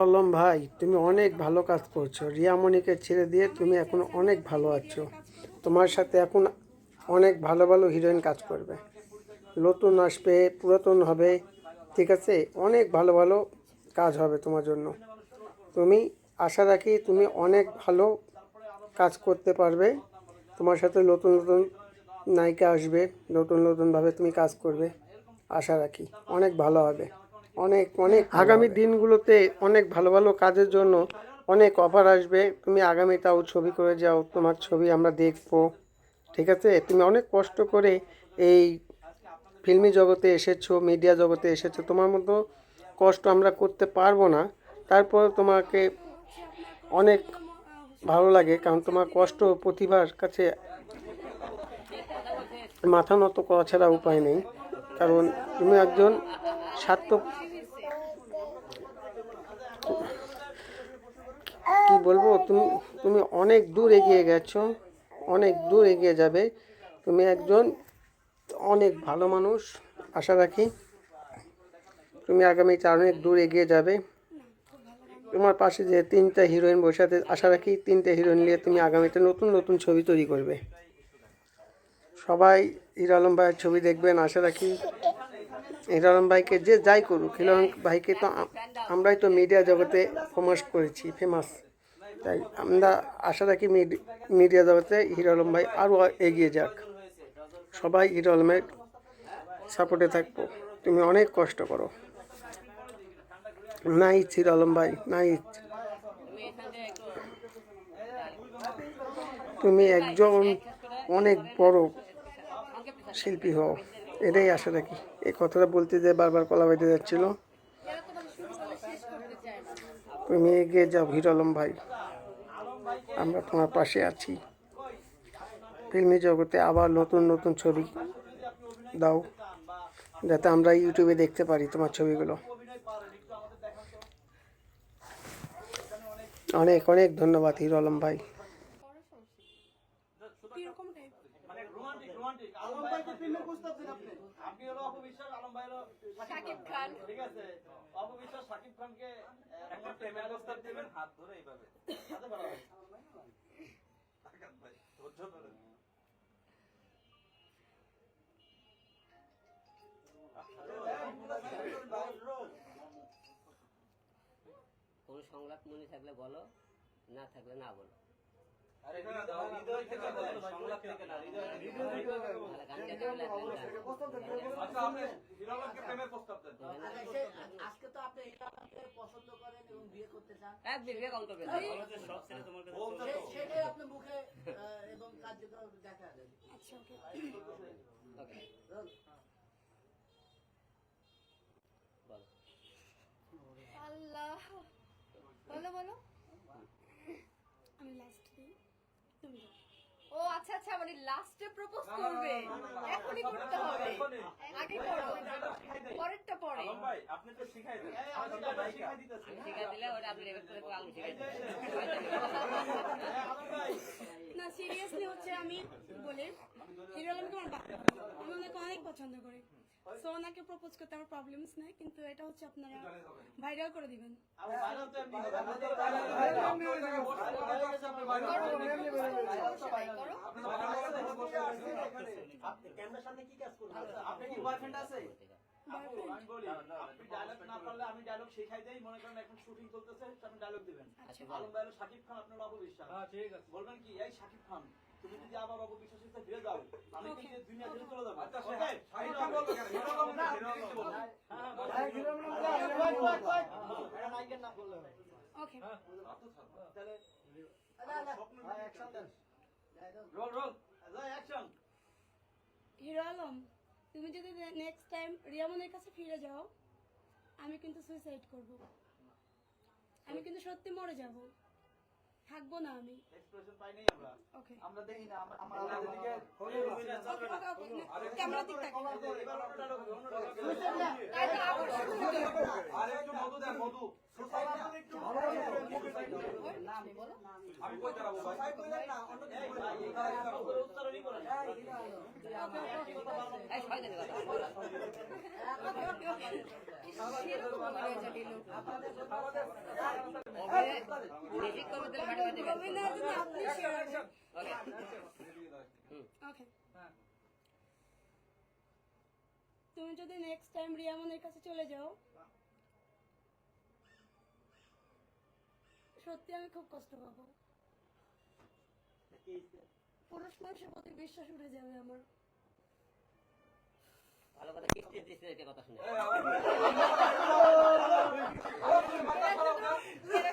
আলম ভাই, তুমি অনেক ভালো কাজ করছ। রিয়ামণিকে ছেড়ে দিয়ে তুমি এখন অনেক ভালো আছো। তোমার সাথে এখন অনেক ভালো ভালো হিরোইন কাজ করবে। নতুন আসবে, পুরাতন হবে, ঠিক আছে? অনেক ভালো ভালো কাজ হবে তোমার জন্য। তুমি, আশা রাখি তুমি অনেক ভালো কাজ করতে পারবে। তোমার সাথে নতুন নতুন নায়িকা আসবে, নতুন, নতুনভাবে তুমি কাজ করবে। আশা রাখি অনেক ভালো হবে। অনেক অনেক আগামী দিনগুলোতে অনেক ভালো ভালো কাজের জন্য অনেক অফার আসবে। তুমি আগামী তাও ছবি করে যাও তোমার ছবি আমরা দেখব। ঠিক আছে? তুমি অনেক কষ্ট করে এই ফিল্মি জগতে এসেছ মিডিয়া জগতে এসেছ তোমার মতো কষ্ট আমরা করতে পারব না। তারপর তোমাকে অনেক ভালো লাগে কারণ তোমার কষ্ট প্রতিভার কাছে মাথা নত করা ছাড়া উপায় নেই। কারণ তুমি একজন সার্থক বলব, তুমি তুমি অনেক দূর এগিয়ে গেছো, অনেক দূর এগিয়ে যাবে। তুমি একজন অনেক ভালো মানুষ, আশা রাখি। তুমি আগামীতে অনেক দূর এগিয়ে যাবে। তোমার পাশে যে তিনটা হিরোইন বসে আছে, আশা রাখি তিনটা হিরোইন নিয়ে তুমি আগামীতে নতুন নতুন ছবি তৈরি করবে। সবাই হিরো আলম ভাইয়ের ছবি দেখবেন, আশা রাখি। হিরো আলম ভাইকে যে যাই করুক, হিরো আলম ভাইকে তো আমরাই তো মিডিয়া জগতে ফেমাস করেছি ফেমাস তাই আমরা আশা রাখি মিডি- মিডিয়া জগতে হিরো আলম ভাই আরও এগিয়ে যাক। সবাই হিরো আলমের সাপোর্টে থাকব। তুমি অনেক কষ্ট করো। নাইস হিরো আলম ভাই, নাইস। তুমি একজন অনেক বড় শিল্পী হও, এটাই আশা রাখি। এই কথাটা বলতে যে বারবার কলা বাইতে যাচ্ছিল। তুমি এগিয়ে যাও হিরো আলম ভাই। আমরা তোমার পাশে আছি। ফিল্মি জগতে আবার নতুন নতুন ছবি দাও, যাতে আমরা ইউটিউবে দেখতে পারি তোমার ছবিগুলো। অনেক অনেক ধন্যবাদ হিরো আলম ভাই। শাকিব খানকে প্রেমের প্রস্তাব দিবেন, হাত ধরে এইভাবে হাতে ধরা হবে। তাকাত ভাই, ধৈর্য ধরে। কোনো সংলাপ মনে থাকলে বলো না থাকলে না বলো। আজকে তো আপনি পছন্দ করেন এবং বিয়ে করতে চান। এক বিঘে কম করবে বলতে সে- তো। সেটাই আপনি মুখে এবং কার্যকর দেখা যাবে আচ্ছা ওকে। ওকে। বলো। আল্লাহ। বলো বলো আমি লাস্ট দিই তুমি ও আচ্ছা আচ্ছা মানে লাস্টে প্রপোজ করবে এখনই করতে হবে আগে করো পরেরটা পরে ভাই, আপনি তো শিখাই দেন। শিখাই দিলে ওটা আপনি রেকর্ড করে শিখাই ভাই, না সিরিয়াসলি হচ্ছে আমি বলি হিরো আলমকে আমার আমি ওনাকে অনেক পছন্দ করি সো ওনাকে প্রপোজ করতে আমার প্রবলেমস নেই কিন্তু এটা হচ্ছে আপনারা ভাইরাল করে দিবেন আমি ভাইরাল তো এমনি হবে। আপনি তো ভাইরাল হয়ে গেছে। আপনি ওই জায়গায় বসে কথা হয়ে গেছে, আপনি ভাইরাল হয়ে গেছেন। আপনি তো ভাইরাল হয়ে গেছেন, বসে আছেন এখানে। আপনি ক্যামেরার সামনে কি কাজ করবেন? আপনার কি বয়ফ্রেন্ড আছে? আমি বলি, আপনি dialogue না পারলে আমি dialogue শিখাই দেই। মনে করেন এখন শুটিং চলতেছে, আপনি dialogue দিবেন। আচ্ছা, আলম ভাই হলো খান, আপনার অপবিশ্বাস। বলবেন কি, এই শাকিব খান, তুমি যদি আবার অপবিশ্বাসের সাথে ফিরে যাও, আমি কিন্তু দুনিয়া ছেড়ে চলে যাব। Okay? শাকিব খান বলল কেন? হিরো আলম না, হিরো আলম বলল। বলো। কয়, কয়, কয়। এটা নায়িকার না বললে ওকে তাহলে রোল রোল হিরো আলম তুমি যদি নেক্সট টাইম রিয়ামনের কাছে ফিরে যাও আমি কিন্তু সুইসাইড করব আমি কিন্তু সত্যি মরে যাব থাকব না আমি এক্সপ্রেশন পাই নাই আমরা ওকে আমরা দেখি না আমরা আমরা দিকে হলে রবিনা চলবে না ক্যামেরা দিক করো। আরে একটু মধু দেন মধু সুসাইড না একটু না আমি বলো আমি কই দাঁড়াবো ভাই না অন্য কিছু তুমি যদি নেক্সট টাইম রিয়ামনের কাছে চলে যাও সত্যি আমি খুব কষ্ট পাবো। পুরুষ মানুষের প্রতি বিশ্বাস উঠে যাবে আমার। ভালো কথা কিস্তি দিচ্ছে এটা কথা শুনে?